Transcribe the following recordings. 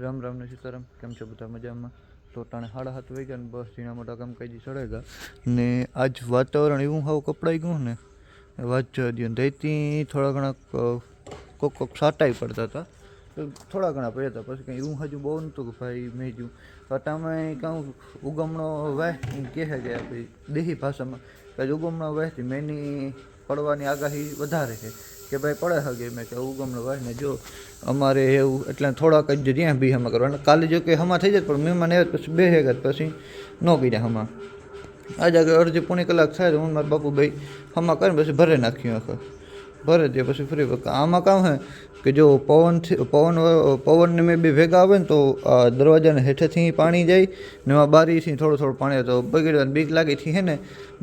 રામ રામ ને સીતારામ. કેમ છો બધા મજામાં? તો ટાણે સાડા સાત વાગ્યા ને બસ ઝીણા મોટા કામ કાજી ચડેગા ને આજ વાતાવરણ એવું હાવ કપડાઈ ગયું ને, વાત જવા દો ને તેથી થોડા ઘણા કોક કોક સાટાઈ પડતા હતા. થોડા ઘણા પડ્યા હતા. પછી કંઈ એવું હજુ બહુ નહોતું કે ભાઈ મેં જુ તો તમે કહું ઉગમણો વહે કહે કે ભાઈ દેહી ભાષામાં. કે ઉગમણો વહેતી મેની પડવાની આગાહી વધારે છે. કે ભાઈ પડે હગે? મેં કે ઉગમણો વાહ ને જો અમારે એવું એટલે થોડાક જ જ્યાં બી હમા કરવાના કાલે જો કે હમા થઈ જાય, પણ મહેમાન આવ્યા પછી બે હેગા પછી ન કર્યા હમા આજે આગળ અડધી પોણી કલાક થાય તો હું મારા બાપુ ભાઈ હમા કરીને પછી ભરે નાખ્યું આખો. ભરે દે પછી ફરી વખત. આમાં કામ હે કે જો પવનથી પવન, પવનને મેં બે ભેગા આવે ને તો આ દરવાજાને હેઠેથી પાણી જાય ને એમાં બારીથી થોડું થોડું પાણી આવે તો બગડવાની બીક લાગીથી હે ને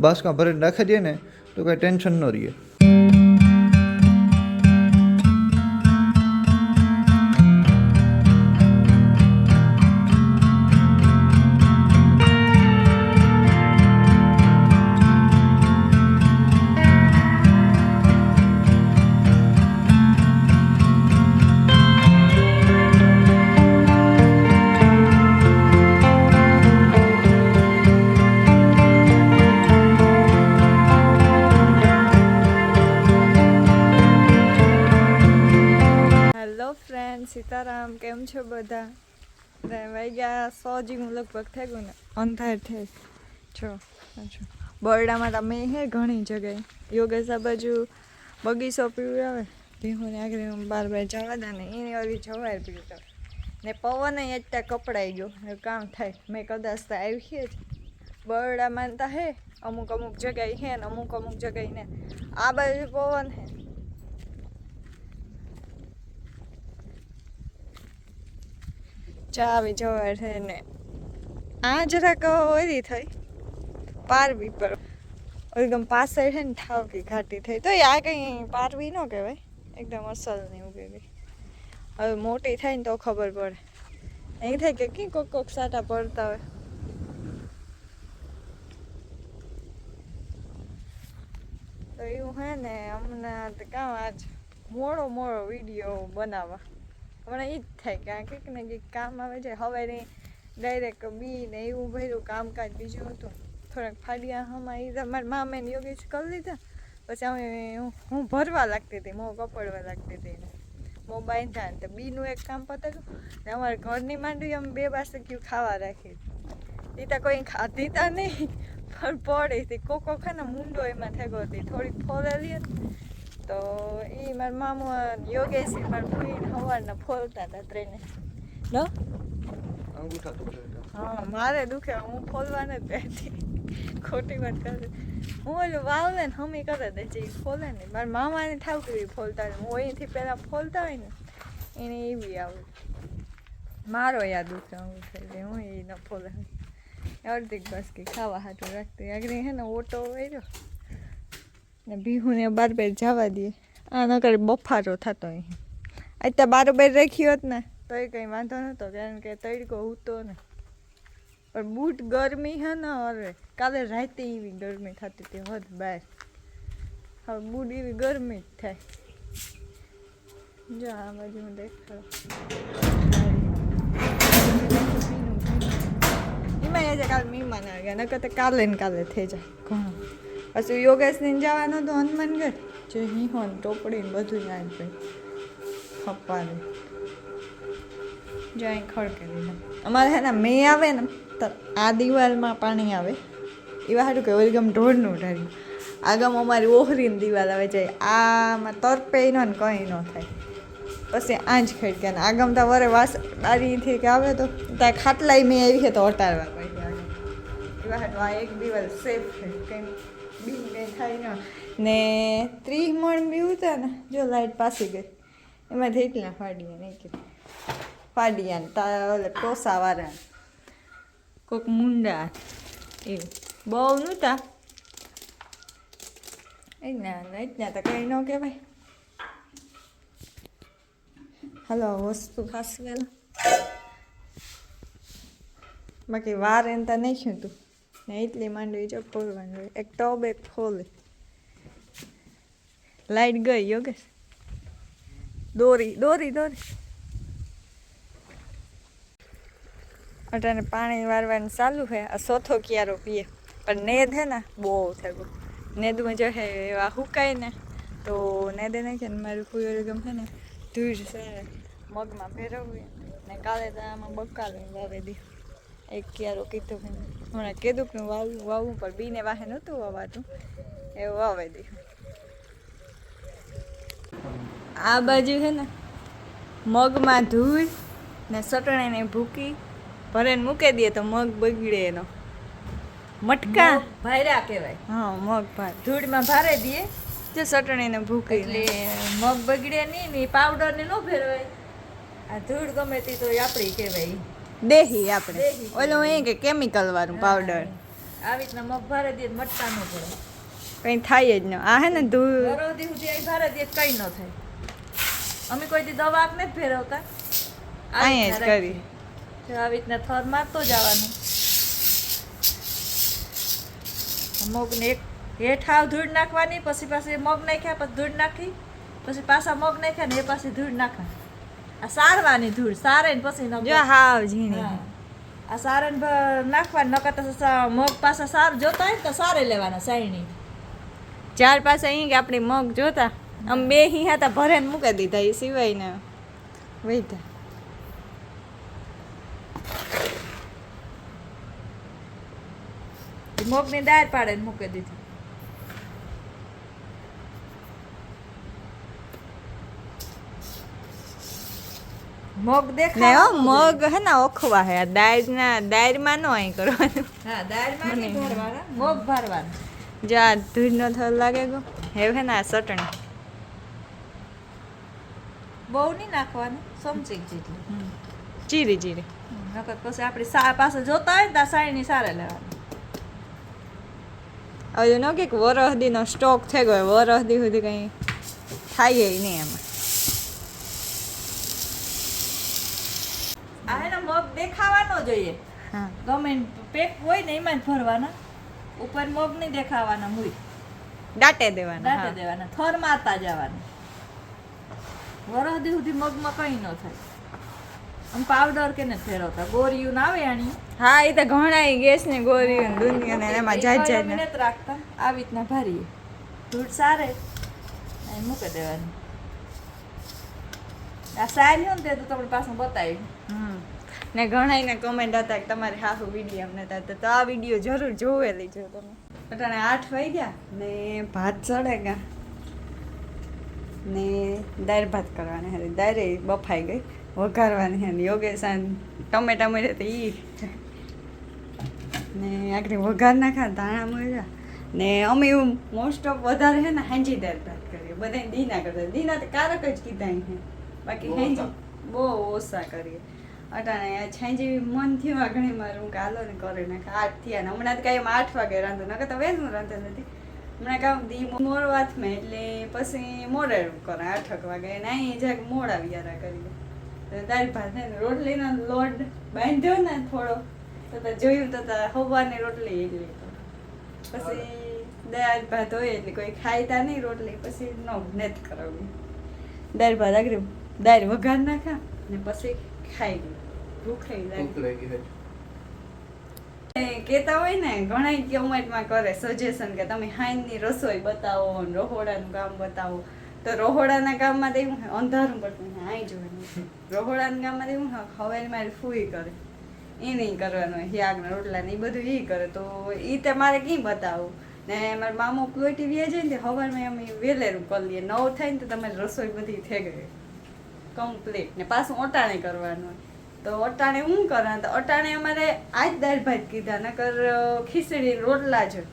બાસકા ભરીને રાખી દે ને તો કાંઈ ટેન્શન ન રહીએ સીતારામ, કેમ છો બધા? ને ગયા સો જેવું લગભગ થઈ ગયું ને, અંધાર થઈ છો છો બરડામાં તમે હે ઘણી જગ્યાએ. યોગેશ બાજુ બગીચો પીવું આવે. ભીહુને આગળ બાર બાર જવા દે ને એની ઓલી જવાય પીવું ને પવન અત્યારે કપડાઈ ગયો. ને કામ થાય. મેં કદાચ તો આવી જ. બરડામાં તો હે, અમુક અમુક જગ્યાએ હે ને અમુક અમુક જગ્યાએ ને. આ બાજુ પવન હે. ચાવી જવા છે ને. આ જરાક ઓરી થઈ. પારવી પર. એકદમ પાસે છે ને ઠાવકી ઘાટી થઈ. તો આ કંઈ પારવી ન કહેવાય. એકદમ અસલ ને ઉગી ગઈ હવે મોટી થાય ને તો ખબર પડે. અહીં થાય કે કી કોક કોક સાટા પડતા હોય. તો એવું હે ને હમણાં કામ આજ મોડો મોડો વીડિયો બનાવવા. હમણાં એ જ થાય કે આ કંઈક ને કંઈક કામ આવે છે. હવે ડાયરેક્ટ બી ને એવું ભર્યું, કામકાજ બીજું હતું. થોડાક ફાડિયા હમા એ મારા મામે ને યોગેશ કરી લીધા. પછી અમે હું- ભરવા લાગતી હતી, મોં કપડવા લાગતી હતી એને. મોં બાંધ્યા ને તો બીનું એક કામ પતાવ્યું. ને અમારે ઘરની માંડવી અમે બે બાસકીયું ખાવા રાખી. એ તો કોઈ ખાધી તા નહીં, પણ પડી. હતી કોકો ખાને મૂંડો એમાં થેગો હતી. થોડીક ફોલેલી હતી. તો એ મારા મામુ યોગેશ મારા ફૂઈને સવારના ફોલતા હતા ત્રણે. ન હા, મારે દુખે, હું ફોલવા નથી બેઠી. ખોટી વાત કરે હું ઓલું વાવલે ને હમી કરે દે, જે ફોલે ને. મારા મામાને ઈ ફોલતા હું અહીંથી પહેલાં ફોલતા હોય ને, એને બી આવું મારો યાદ દુખે અંગૂઠે એટલે હું એ ન ફોલે. અડધી બસ કે ખાવા હાટું રાખતી. આગળ હે ને ઓટો વર્યો ને બીહુને બાર બેર જવા દઈએ આ નકર બફારો થતો અહીં. આજ તો બાર બેર રાખ્યો હોત ને, તોય કંઈ વાંધો નહોતો, કારણ કે તડકો ઉતો ને. પણ બૂટ ગરમી હે ને અરે કાલે રાતે એવી ગરમી થતી હતી, હોત બહાર હવે બૂટ એવી ગરમી જ થાય. જો આ બાજુ હું દેખાડો. એમાં છે કાલે મહેમાન આવ્યા, નકર તો કાલે ને કાલે થઈ જાય. ઘણું. પછી યોગેશને જવાનો તો હનુમાનગઢ. જે હિંહોન ટોપડી ને બધું જાય ભાઈ ખપારે જો અહીં ખડકે અમારે હે ને મેં આવે ને તો આ દિવાલમાં પાણી આવે. એવા સારું કે ઓલગમ ઢોળનું ઢાર્યું. આગમ અમારી ઓહરીની દિવાલ આવે જાય આમાં તરપે ન ને કંઈ ન થાય. પછી આંજ ખેડકે ને આગમ તો વરે વાસ બારીથી કે આવે તો ત્યાં ખાટલાય મેં આવી છે તો હટાડવા પડી આગળ એવા હાટું આ એક દિવાલ સેફ છે. કંઈ ન ત્રીસ મણ બી ઉતા ને, જો લાઈટ પાસી ગઈ. એમાંથી એટલા ફાડીએ નહીં કે ફાડિયા તા ઓલે ટોસાવાળા કોક મુંડા એવું બહુ નહોતા. ના ના તો કંઈ ન કહેવાય. હલો વસ્તુ ખાસ ખાસવેલ બાકી વાર એમ તો શું તું. ને એટલી માંડવી જો ફોલવાનું એક ટોબ એક ફોલ. લાઈટ ગઈ યોગેશ દોરી દોરી દોરી. અટાને પાણી વારવાનું ચાલુ છે આ સોથો ક્યારો પીએ. પણ નેદ હે ને, બહુ થયું. નેદમાં જો હે એવા હુકાય ને, તો નેદે નાખે ને મારું કુયર ગમે ને, ધૂળ છે. મગમાં ફેરવવી ને, કાલે તો આમાં બકાલ વાવે દી. એક ક્યારો કીધું કે હમણાં કીધું કે વાવું વાવું પણ બીને વાહે નહોતું વાવાતું. એ વાવે દી આ બાજુ છે ને મગમાં ધૂળ ને સટણીને ભૂકી ભરેને મૂકી દઈએ તો મગ બગડે એનો. મટકા? ભાયરા કહેવાય. હા મગ ભાર. ધૂળમાં ભારે દઈએ જે સટણીને ભૂકી એટલે મગ બગડે નહીં ને પાવડરને ન ફેરવાય આ ધૂળ ગમે તે તો આપણી કહેવાય. દેહી આપણે. ઓલું એ કે કેમિકલ વાળું પાવડર આવી રીતના મગ ભારે મટકા ન પડે કઈ થાય જ ન. આ હે ને ધૂળ વરોધી સુધી અહીં ભારે દે કઈ ન થાય. અમે કોઈ દી દવા નથી ફેરવતા. આવી અહીંયા જ કરી. તો આવી રીતના થર મારતો જવાનું. મગને એક હેઠાવ ધૂળ નાખવાની પછી પાછી મગ નાખ્યા પછી ધૂળ નાખી પછી પાછા મગ નાખ્યા ને એ પાછી ધૂળ નાખા આ સારવાની ધૂળ સારે પછી જો હાવ ઝીણી. આ સારણ નાખવાનું નકર મગ પાસે સાર જોતા હોય ને તો સારે લેવાના સાયણી ચાર પાસે અહીં કે આપણી મગ જોતા. આમ બે હી હતા ભરેને મૂકી દીધા એ સિવાય ને વૈધા. મગની દાળ પાડે મૂકી દીધી. મગ દેખાય હો મગ હે ને ઓખવા હે. દાળ ના દાળમાં નો અહીં કરવાનું. હા દાળમાં નહીં ભરવાના મગ ભરવાના. જો આ ધૂળ નો થર લાગે ગો. હે હે ને આ ચટણી. બહુ નહીં નાખવાનું સમચીક જેટલી. ચીરી ચીરી. નકર પછી આપણે સા પાસે જોતા હોય ત્યાં સાયણી સારે લેવાની. હવે ન કે વરહદીનો સ્ટોક થઈ ગયો વરહદી સુધી કંઈ થાય નહીં એમાં આ હે ને મગ દેખાવાનો જોઈએ. હા. ગમે પેક હોય ને એમાં જ ભરવાના. ઉપર મગ નહીં દેખાવાના મુઈ દાટે દેવાના દાટે દેવાના. થર મારતા જવાના. વરહદી સુધી મગમાં કંઈ ન થાય. આમ પાવડર કે ને ફેરવતા. ગોરિયું ના આવે આની. હા એ તો ઘણા ગેસ ને ગોરી ને દુનિયા ને એમાં જાત જાત ને રાખતા. આવી રીતના ભારીએ. ધૂળ સારે. એ મૂકી દેવાની. આ સારી હોય ને તે તો તમને પાછું બતાવી ને ઘણા ને કમેન્ટ હતા કે તમારે હાહુ વીડિયો અમને હતા તો આ વીડિયો જરૂર જોવેલી જો તમે. અટાણે આઠ વાગ્યા ને ભાત ચડે ગયા ને દાળ ભાત કરવાની હતી. દાળે બફાઈ ગઈ. વઘારવાની હતી. યોગેશ ટમેટા મળ્યા તો ઈ. ને આખરી વઘાર નાખા ધાણા મળ્યા. ને અમે એવું મોસ્ટ ઓફ વધારે છે ને હાંજી દાળ ભાત કરીએ. બધા દીના કરતા. દીના તો કારક જ કીધા બાકી હાંજી બહુ ઓછા કરીએ. અટાણે છાંય જેવી મન થયું આ ઘણી મારું હાલો ને કરે નાખે આઠ થયા ને. હમણાં તો કાંઈ આઠ વાગે રાંધો, નકર તો વહેલું રાંધે નથી. હમણાં કામ દી મોર વાતમાં એટલે પછી મોડે કરે આઠક વાગે ને અહીં જાગ મોડા વ્યારા કરી દાળ ભાત ને રોટલીનો લોટ બાંધ્યો ને થોડો, તો જોયું તો હવાની રોટલી એટલી પછી દાળ ભાત હોય એટલે કોઈ ખાયતા નહીં રોટલી, પછી નો નેત કરાવી દાળ ભાત આગળ દાળ વઘાર નાખા ને પછી ખાઈ ગયું ભૂખ લાગી કેતા હોય ને ઘણા કોમેન્ટમાં કરે સજેશન કે તમે હાઈનની રસોઈ બતાવો ને રહોડાનું કામ બતાવો. તો રહોડાના કામમાં તો એવું અંધારું પડતું હાઈ જોવાનું. રોહોડાના કામમાં તો હોય, હવે મારી ફૂઈ કરે. એ નહીં કરવાનું હોય હિયાગના રોટલા ને એ બધું એ કરે. તો એ તે મારે કઈ બતાવું? ને મારા મામો પ્લોટી વ્યા જાય ને હવારમાં અમે વેલેરું કરી લઈએ. નવ થાય ને તો તમારી રસોઈ બધી થઈ ગઈ. કમ્પ્લીટ ને પાછું ઓટાણે કરવાનું. તો અટાણે હું કરા? તો અટાણે અમારે આજ દાળ ભાત કીધા, નકર ખીચડી, રોટલા જ.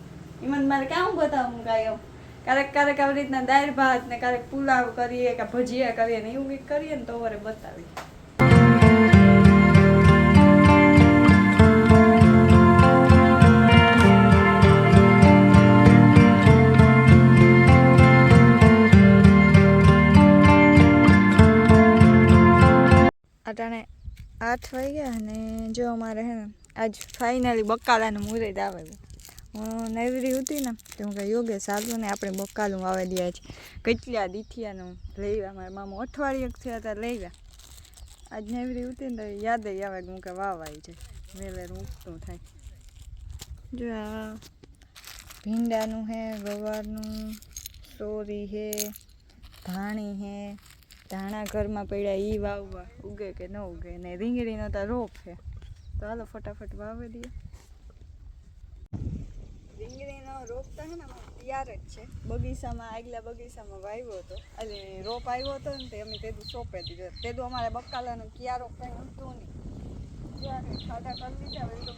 એમાં મારે કામ બતાવું કાંઈ ક્યારેક ક્યારેક આવી રીતના દાળ ભાત ને ક્યારેક પુલાવ કરીએ કે ભજીયા કરીએ ને એવું કંઈક કરીએ ને તો અમારે બતાવી. અટાણે આઠ વાગ્યા અને જો અમારે હે ને, આજ ફાઇનલી બકાલાનું મુહૂર્ત આવે હું નવરી હતી ને, તો હું કહે યોગે સારું ને આપણે બકાલું વાવે દે છે કેટલા દીથિયાનું લઈ ગયા મારા મામા અઠવાડિયે થયા હતા લઈ ગયા આજ નવરી હતી ને તો યાદ આવે કે હું કે વાવ આવી છે વેલેર ઉગતું થાય. જો આ ભીંડાનું હે, ગવારનું, સોરી હે, ધાણી હે ધાણા ઘરમાં પડ્યા, ઈ વાવવા. ઉગે કે ન ઉગે ને રીંગણીનો તો રોપ છે. તો હાલો ફટાફટ વાવી દઈએ. રીંગણીનો રોપ તો છે ને તૈયાર જ છે. બગીચામાં, આગલા બગીચામાં વાવ્યો હતો. એટલે રોપ આવ્યો હતો ને તે અમે તેદું સોંપે દીધો તેદું અમારે બકાલાનો ક્યારો કંઈ હતું નહીં. ક્યારે ખાડા કરી લીધા, હવે તો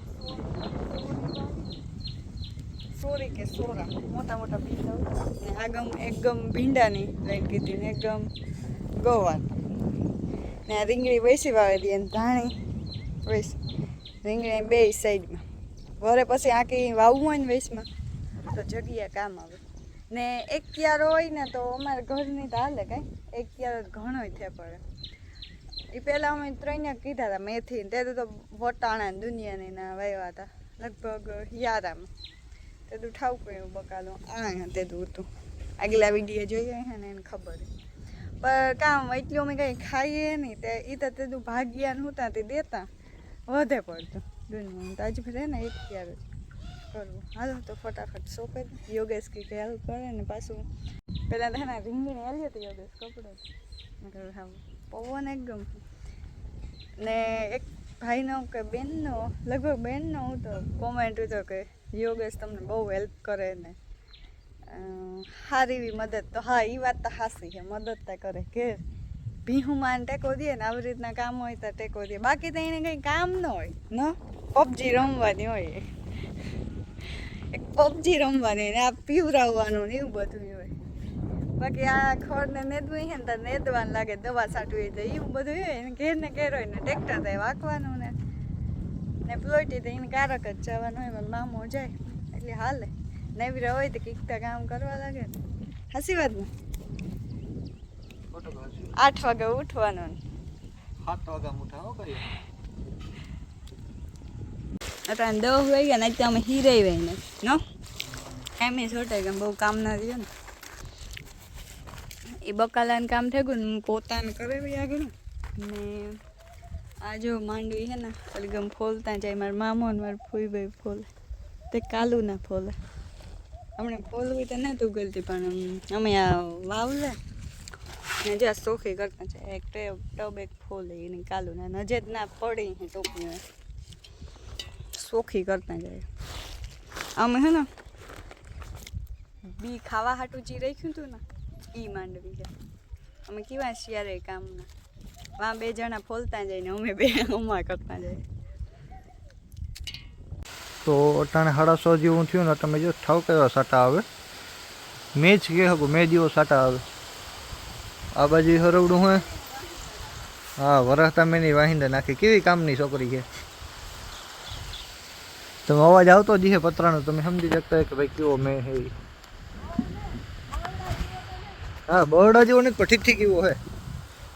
સોરી કે સોરા. મોટા મોટા ભીંડા. ને આગમ એકદમ ભીંડાની લાઈન કીધી ને એકગમ ગોવાન ને આ રીંગણી વેસી વાવી અને ધાણી વેસી રીંગણી બે સાઈડમાં. વરે પછી આખી વાવવું હોય ને વેસમાં તો જગ્યા કામ આવે. ને એક ક્યારો હોય ને તો અમારે ઘરની તો હાલે કાંઈ એક ક્યારો ઘણો થે પડે. એ પહેલાં અમે ત્રણને કીધા હતા મેથી તે તો વટાણા દુનિયાની ના વાવ્યા હતા લગભગ યારામાં. તે તું ઠાવ પડ્યું બકાલો, આ તે દૂર હતું. આગલા વીડિયો જોઈએ ને એને ખબર હે. પણ કામ એટલું અમે કંઈ ખાઈએ નહીં તે એ તો તે ભાગ્યા ને હતા, તે દેતા. વધે પડતું દુનિયા તો હજી ફરે ને એક ત્યારે કરવું. હાલો તો ફટાફટ સોંપે. યોગેશ કંઈક હેલ્પ કરે ને પાછું. પહેલાં તેના રીંગણી હાલી હતી યોગેશ કપડો. હા પવન એકદમ. ને એક ભાઈનો કે બેનનો, લગભગ બેનનો હું તો કોમેન્ટ હતો કે, યોગેશ, તમને બહુ હેલ્પ કરે ને. સારી એવી મદદ તો હા એ વાત તો હાસી છે. મદદ તો કરે કે ભીહુમાં ટેકો દે ને આવી રીતના કામ હોય તો ટેકો દે. બાકી તો એને કંઈ કામ ન હોય, ન? પબજી રમવાની હોય એક પબજી રમવાની ને આ પીવરાવવાનું ને એવું બધું હોય. બાકી આ ખડને નેદવું છે ને તો નેદવાનું લાગે, દવા છાંટવી તો એવું બધું હોય. ને ઘેર ને ઘેર હોય ને ટ્રેક્ટર થાય વાંકવાનું ને. ને પ્લોટી તો એને કારક જ જવાનું હોય મામો જાય. એટલે હાલે. નવીરા હોય તો કીકતા કામ કરવા લાગે ને. હાસી વાત ને આઠ વાગે ઉઠવાનું સાત વાગ્યા ઉઠાવો કરીએ અત્યારે દસ હોય ને અત્યારે અમે હીરાઈ વહી ને? નો એમ એ છોટે કે બહુ કામ ના રહ્યો ને. એ બકાલાનું કામ થઈ ગયું ને હું પોતાને કરે બી આગળ. ને આ જો માંડવી છે ને એટલે ગમ ફોલતા જાય મારા મામો ને મારા ફૂઈભાઈ ફોલે. તે કાલુ ના ફોલે. હમણાં ખોલવી તો નહોતું ગલતી, પણ અમે આ વાવલે. ને જ્યાં સોખી કરતા છે, એક ટબ એક ફોલે એને કાલું ના નજે જ ના પડી ટોપી સોખી કરતા જાય અમે હે ને, બી ખાવા હાટું જે રાખ્યું હતું ને, ઈ માંડવી છે. અમે કેવા શિયારે કામના. વા બે જણા ફોલતા જાય ને અમે બે, અમા કરતા જાય. તો અટાણે સાડા સો જેવું થયું ને તમે જો ઠાવ કેવા સાટા આવે? મેં જ કહે શકું મેં જેવો સાટા આવે. આ બાજુ હરવડું હોય. હા વરસતા મેં ની વાહિંદા નાખી. કેવી કામની છોકરી છે? તમે અવાજ આવતો જ છે પતરાનો. તમે સમજી શકતા કે ભાઈ કેવો મેં હે હા બરડા જેવો નહીં પણ ઠીક ઠીક એવો હે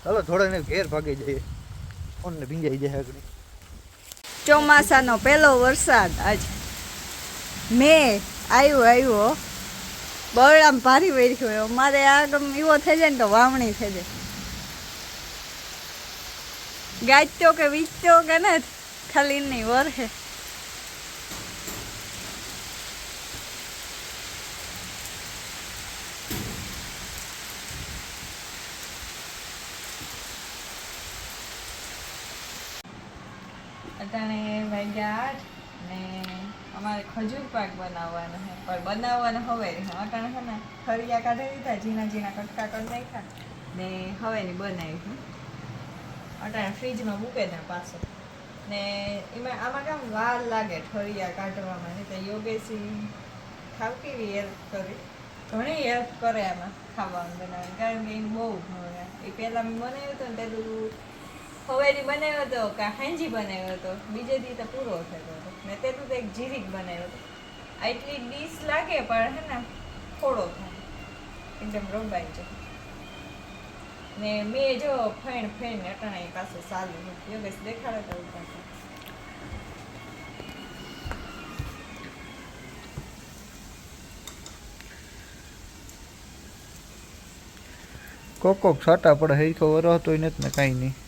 ચાલો થોડા ને ઘેર ભાગી જઈએ. ફોનને ભીંજાઈ જાય આગળ. ચોમાસાનો પહેલો વરસાદ આજ. મે આવ્યો આવ્યો. આમ ભારી વેર્યો હોય અમારે આ ગમ એવો થઈ જાય ને તો વાવણી થઈ જાય. ગાજતો કે વીજતો કે ને ખાલી નહીં વરહે અટાણે વાગ્યા આઠ ને અમારે ખજૂર પાક બનાવવાનો છે. પણ બનાવવાનો હવે અટાણે છે ને ફરિયા કાઢી દીધા, ઝીણા ઝીણા કટકા કરી નાખ્યા ને હવે ની બનાવી હું અટાણે ફ્રીજમાં મૂકે દે પાછો. ને એમાં આમાં કેમ વાર લાગે ઠરિયા કાઢવામાં? નહીં તો યોગેશી ખાવ કેવી હેલ્પ કરી. ઘણી હેલ્પ કરે આમાં ખાવાનું બનાવવાનું, કારણ કે એને બહુ ભાવે એ પહેલાં મેં બનાવ્યું હતું ને પેલું હવેલી બનાવ્યો હતો કે હાંજી બનાવ્યો હતો? બીજે દી તો પૂરો થયો હતો. ને તે તો એક જીરીક બનાવ્યો હતો. આટલી ડીશ લાગે પણ હે ને, થોડો થાય. એકદમ રોબાઈ જાય. ને મેં જો ફેણ ફેણ અટાણે પાસે સાલું યોગેશ દેખાડે તો પાસે કોક કોક છાટા પડે હેરખો વરસ તોય નથી ને કાંઈ નહીં.